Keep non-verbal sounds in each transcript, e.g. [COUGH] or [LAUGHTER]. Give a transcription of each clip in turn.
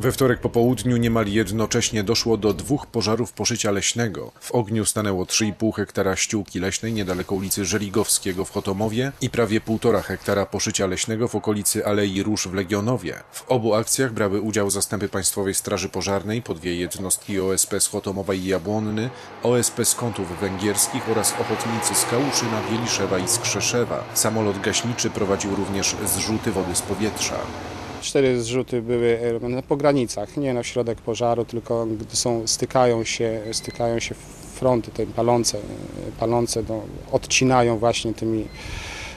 We wtorek po południu niemal jednocześnie doszło do dwóch pożarów poszycia leśnego. W ogniu stanęło 3,5 hektara ściółki leśnej niedaleko ulicy Żeligowskiego w Chotomowie i prawie 1,5 hektara poszycia leśnego w okolicy Alei Róż w Legionowie. W obu akcjach brały udział zastępy Państwowej Straży Pożarnej, po dwie jednostki OSP z Chotomowa i Jabłonny, OSP z Kątów Węgierskich oraz ochotnicy z Kałuszyna, Wieliszewa i Skrzeszewa. Samolot gaśniczy prowadził również zrzuty wody z powietrza. Cztery zrzuty były robione po granicach, nie na środek pożaru, tylko gdy są, stykają się, stykają się fronty, te palące, palące no, odcinają właśnie tymi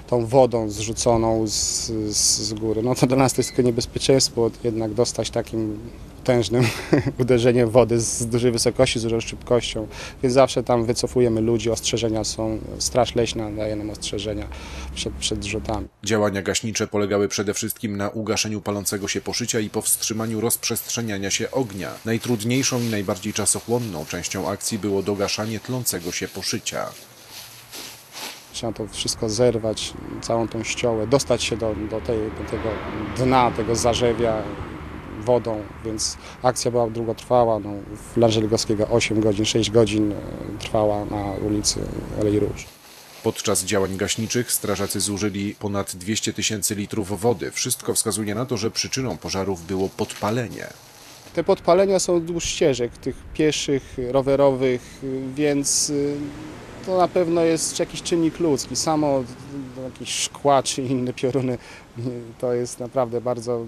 tą wodą zrzuconą z, z, z góry. No to dla nas to jest tylko niebezpieczeństwo, jednak dostać takim potężnym [LAUGHS] uderzeniem wody z dużej wysokości, z dużą szybkością, więc zawsze tam wycofujemy ludzi, ostrzeżenia są, Straż Leśna daje nam ostrzeżenia przed, przed rzutami. Działania gaśnicze polegały przede wszystkim na ugaszeniu palącego się poszycia i powstrzymaniu rozprzestrzeniania się ognia. Najtrudniejszą i najbardziej czasochłonną częścią akcji było dogaszanie tlącego się poszycia. Trzeba to wszystko zerwać, całą tą ściołę, dostać się do, do, tej, do tego dna, tego zarzewia wodą, więc akcja była długotrwała. No, w Lanżeligowskiego 8 godzin, 6 godzin e, trwała na ulicy Alei Róż. Podczas działań gaśniczych strażacy zużyli ponad 200 tysięcy litrów wody. Wszystko wskazuje na to, że przyczyną pożarów było podpalenie. Te podpalenia są wzdłuż ścieżek, tych pieszych, rowerowych, więc y, to na pewno jest jakiś czynnik ludzki. Samo jakieś szkła czy inne pioruny to jest naprawdę bardzo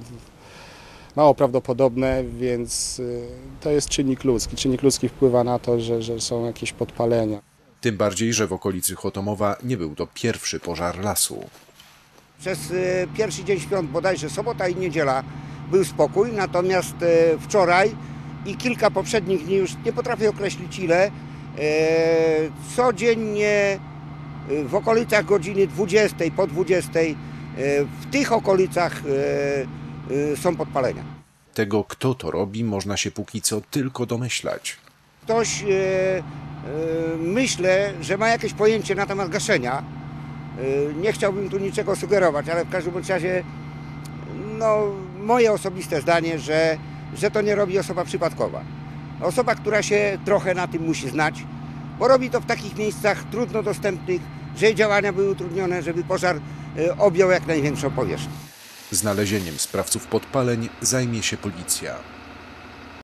mało prawdopodobne, więc y, to jest czynnik ludzki. Czynnik ludzki wpływa na to, że, że są jakieś podpalenia. Tym bardziej, że w okolicy Chotomowa nie był to pierwszy pożar lasu. Przez y, pierwszy dzień świąt, bodajże sobota i niedziela, był spokój, natomiast y, wczoraj i kilka poprzednich dni, już nie potrafię określić ile, codziennie w okolicach godziny 20, po 20, w tych okolicach są podpalenia. Tego, kto to robi, można się póki co tylko domyślać. Ktoś, myślę, że ma jakieś pojęcie na temat gaszenia. Nie chciałbym tu niczego sugerować, ale w każdym razie no, moje osobiste zdanie, że, że to nie robi osoba przypadkowa. Osoba, która się trochę na tym musi znać, bo robi to w takich miejscach trudno dostępnych, że jej działania były utrudnione, żeby pożar objął jak największą powierzchnię. Znalezieniem sprawców podpaleń zajmie się policja.